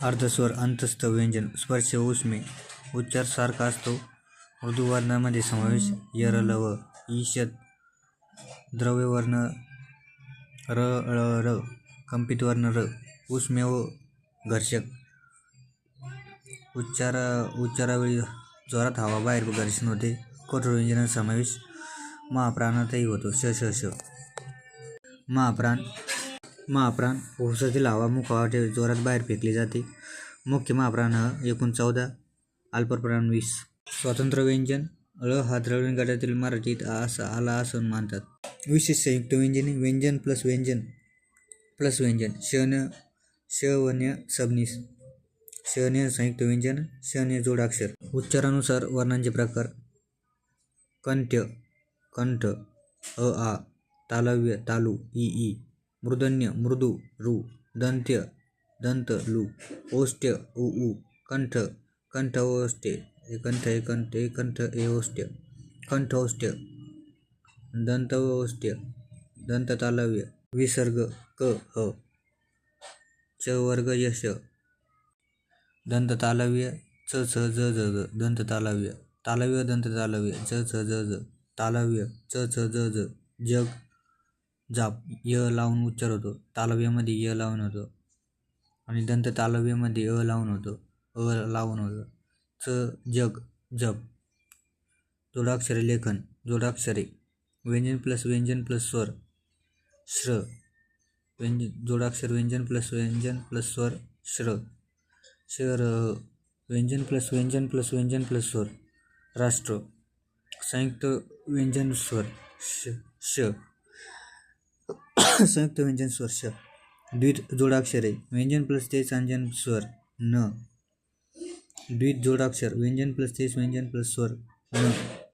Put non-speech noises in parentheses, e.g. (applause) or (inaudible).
अर्धस्वर अंतस्थ व्यंजन स्पर्श उष्मे उच्चार सारखा असतो. मृदुवर्णामध्ये समावेश यरल व ईशत द्रव्यवर्ण र र कंपित वर्ण र उष्मे व घर्षक. उच्चार उच्चारावेळी जोरात हवा बाहेर घर्षण होते. कठोर व्यंजनाचा समावेश महाप्राणातही होतो. श श श. महाप्राण महाप्राण फुफ्फुसातील हवा मुखावाटे जोरात बाहेर फेकली जाते. मुख्य महाप्राण हा एकूण चौदा अल्पप्राण वीस. स्वतंत्र व्यंजन ळ हा द्रविण गटातील मराठीत असा आला असून मानतात. विशेष संयुक्त व्यंजने व्यंजन प्लस व्यंजन प्लस व्यंजन शन शवन्य सबनीस. शने संयुक्त व्यंजन शने जोडाक्षर. उच्चारानुसार वर्णांचे प्रकार. कंठ्य कंठ अ आ तालव्य तालू ई ई. मृदन्य मृदू ऋ दंत्य दंत लू ओष्ट्य उ उ कंठ कंठ ओष्ट्य कंठ ए कंठ ए कंठ ए ओष्ट्य कंठ ओष्ट्य दंत ओष्ट्य दंत तालव्य विसर्ग क ह च वर्ग यश दंत तालव्य च छ ज ज ज दंत तालव्य तालव्य दंत तालव्य च छ ज ज तालव्य च छ ज ज जग जाप य लावून उच्चार होतो. तालव्यामध्ये य लावून होतो. आणि दंत तालव्यामध्ये अ लावून होतो. अ लावून होतो. च जग जप. जोडाक्षरे लेखन जोडाक्षरे. व्यंजन प्लस व्यंजन प्लस स्वर. श्र. व्यंजन जोडाक्षर व्यंजन प्लस व्यंजन प्लस स्वर. श्र. शर. व्यंजन प्लस व्यंजन प्लस व्यंजन प्लस स्वर. राष्ट्र. संयुक्त व्यंजन स्वर. श. श. (coughs) संयुक्त व्यंजन स्वर श. द्वित जोडाक्षरे. व्यंजन प्लस तेच अंजन स्वर न. द्वित जोडाक्षर. व्यंजन प्लस तेच व्यंजन प्लस स्वर न.